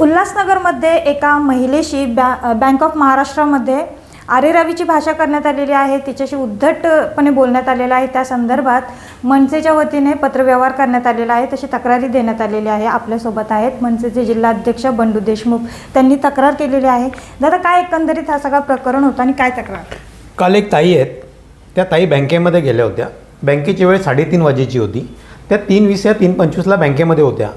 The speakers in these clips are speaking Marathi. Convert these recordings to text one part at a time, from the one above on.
उल्हासनगरमध्ये एका महिलेशी बॅ बँक ऑफ महाराष्ट्रामध्ये आरेरावीची भाषा करण्यात आलेली आहे. तिच्याशी उद्धटपणे बोलण्यात आलेलं आहे. त्या संदर्भात मनसेच्या वतीने पत्रव्यवहार करण्यात आलेला आहे. तशी तक्रारी देण्यात आलेली आहे. आपल्यासोबत आहेत मनसेचे जिल्हाध्यक्ष बंडू देशमुख. त्यांनी तक्रार केलेली आहे. दादा काय एकंदरीत हा सगळा प्रकरण होतं आणि काय तक्रार? काल एक ताई आहेत. त्या ताई बँकेमध्ये गेल्या होत्या. बँकेची वेळ साडेतीन वाजेची होती. त्या तीन वीस या तीन पंचवीसला बँकेमध्ये होत्या.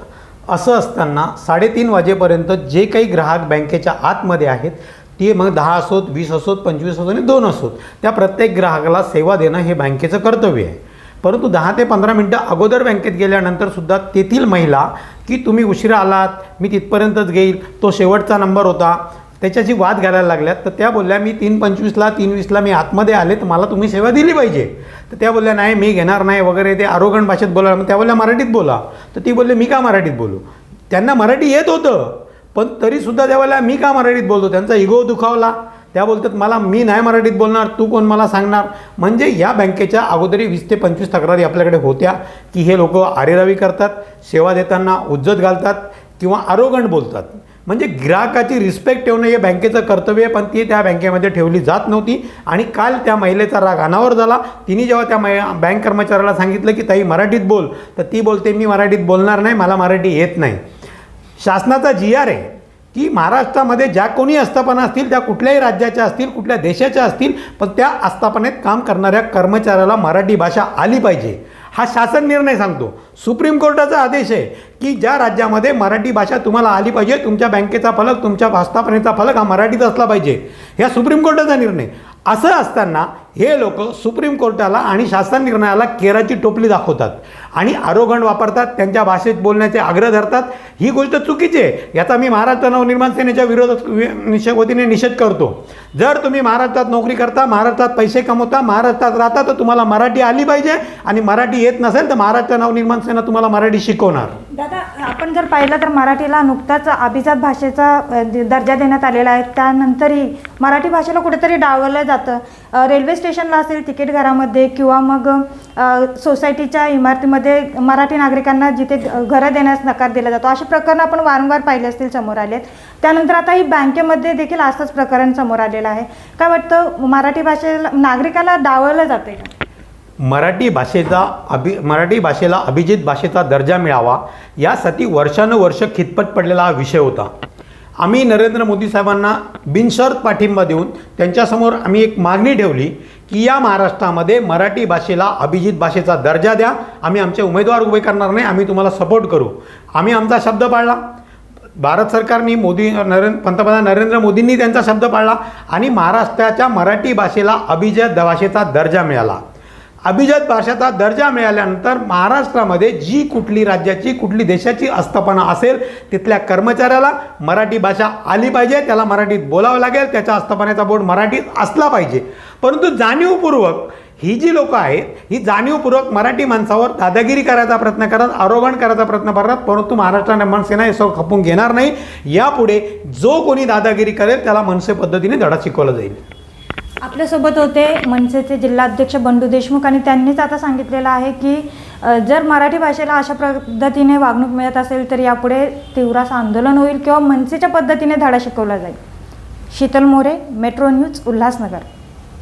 असं असताना साडेतीन वाजेपर्यंत जे काही ग्राहक बँकेच्या आतमध्ये आहेत ते मग दहा असोत वीस असोत पंचवीस असोत आणि दोन असोत. त्या प्रत्येक ग्राहकाला सेवा देणं हे बँकेचं कर्तव्य आहे. परंतु दहा ते पंधरा मिनटं अगोदर बँकेत गेल्यानंतर सुद्धा तेथील महिला की तुम्ही उशिरा आलात? मी तिथपर्यंतच घेईल. तो शेवटचा नंबर होता. त्याच्याशी वाद घालायला लागल्यात. तर त्या बोलल्या मी तीन पंचवीसला तीन वीसला मी आतमध्ये आले तर मला तुम्ही सेवा दिली पाहिजे. तर त्या बोलल्या नाही मी घेणार नाही वगैरे ते आरोगण भाषेत बोला मग त्या बोलल्या मराठीत बोला. तर ती बोलले मी का मराठीत बोलू? त्यांना मराठी येत होतं पण तरीसुद्धा त्या बोलल्या मी का मराठीत बोलतो? त्यांचा इगो दुखावला. त्या बोलतात मला मी नाही मराठीत बोलणार तू कोण मला सांगणार? म्हणजे या बँकेच्या अगोदरी वीस ते पंचवीस तक्रारी आपल्याकडे होत्या की हे लोक आरेरावी करतात सेवा देताना उज्जत घालतात किंवा आरोगण बोलतात. म्हणजे ग्राहकाची रिस्पेक्ट ठेवणं हे बँकेचं कर्तव्य आहे पण ती त्या बँकेमध्ये ठेवली जात नव्हती. आणि काल त्या महिलेचा राग अनावर झाला. तिने जेव्हा त्या मै बँक कर्मचाऱ्याला सांगितलं की ताई मराठीत बोल. तर ती बोलते मी मराठीत बोलणार नाही मला मराठी येत नाही. शासनाचा जी आर आहे की महाराष्ट्रामध्ये ज्या कोणी आस्थापना असतील त्या कुठल्याही राज्याच्या असतील कुठल्या देशाच्या असतील पण त्या आस्थापनेत काम करणाऱ्या कर्मचाऱ्याला मराठी भाषा आली पाहिजे. हा शासन निर्णय सांगतो. सुप्रीम कोर्टाचा आदेश आहे की ज्या राज्यामध्ये मराठी भाषा तुम्हाला आली पाहिजे तुमच्या बँकेचा फलक तुमच्या आस्थापनेचा फलक हा मराठीत असला पाहिजे. ह्या सुप्रीम कोर्टाचा निर्णय. असं असताना हे लोक सुप्रीम कोर्टाला आणि शासन निर्णयाला केराची टोपली दाखवतात आणि आरोगण वापरतात त्यांच्या भाषेत बोलण्याचे आग्रह धरतात. ही गोष्ट चुकीची आहे. याचा मी महाराष्ट्र नवनिर्माण सेनेच्या विरोधात निषेध वतीने निषेध करतो. जर तुम्ही महाराष्ट्रात नोकरी करता महाराष्ट्रात पैसे कमवता महाराष्ट्रात राहता तर तुम्हाला मराठी आली पाहिजे. आणि मराठी येत नसेल तर महाराष्ट्र नवनिर्माण सेना तुम्हाला मराठी शिकवणार. दादा आपण जर पाहिलं तर मराठीला नुकताच अभिजात भाषेचा दर्जा देण्यात आलेला आहे. त्यानंतरही मराठी भाषेला कुठेतरी डावलं जातं. रेल्वे स्टेशनला असेल तिकीट घरामध्ये किंवा मग सोसायटीच्या इमारतीमध्ये मराठी नागरिकांना जिथे घरं देण्यास नकार दिला जातो अशी प्रकरणं आपण वारंवार पाहिले असतील समोर आलेत. त्यानंतर आता ही बँकेमध्ये देखील असंच प्रकरण समोर आलेलं आहे. काय वाटतं मराठी भाषेला नागरिकाला डावललं जाते का? मराठी भाषेचा अभि मराठी भाषेला अभिजित भाषेचा दर्जा मिळावा यासाठी वर्षानुवर्ष खितपत पडलेला हा विषय होता. आम्ही नरेंद्र मोदी साहेबांना बिनशर्त पाठिंबा देऊन त्यांच्यासमोर आम्ही एक मागणी ठेवली की या महाराष्ट्रामध्ये मराठी भाषेला अभिजित भाषेचा दर्जा द्या. आम्ही आमचे उमेदवार उभे करणार नाही. आम्ही तुम्हाला सपोर्ट करू. आम्ही आमचा शब्द पाळला. भारत सरकारने मोदी नरेंद्र पंतप्रधान नरेंद्र मोदींनी त्यांचा शब्द पाळला आणि महाराष्ट्राच्या मराठी भाषेला अभिजात भाषेचा दर्जा मिळाला. अभिजात भाषेचा दर्जा मिळाल्यानंतर महाराष्ट्रामध्ये जी कुठली राज्याची कुठली देशाची आस्थापना असेल तिथल्या कर्मचाऱ्याला मराठी भाषा आली पाहिजे त्याला मराठीत बोलावं लागेल त्याच्या आस्थापनेचा बोर्ड मराठीत असला पाहिजे. परंतु जाणीवपूर्वक ही जी लोक आहेत ही जाणीवपूर्वक मराठी माणसावर दादागिरी करायचा प्रयत्न करत आरोहण करायचा प्रयत्न करतात परंतु महाराष्ट्र निर्माण सेना हे सगळं खपून घेणार नाही. यापुढे जो कोणी दादागिरी करेल त्याला मनसे पद्धतीने धडा शिकवला जाईल. आपल्यासोबत होते मनसेचे जिल्हाध्यक्ष बंडू देशमुख आणि त्यांनीच आता सांगितलेलं आहे की जर मराठी भाषेला अशा पद्धतीने वागणूक मिळत असेल तर यापुढे तीव्र असं आंदोलन होईल किंवा मनसेच्या पद्धतीने धडा शिकवला जाईल. Sheetal More metro news Ulhasnagar.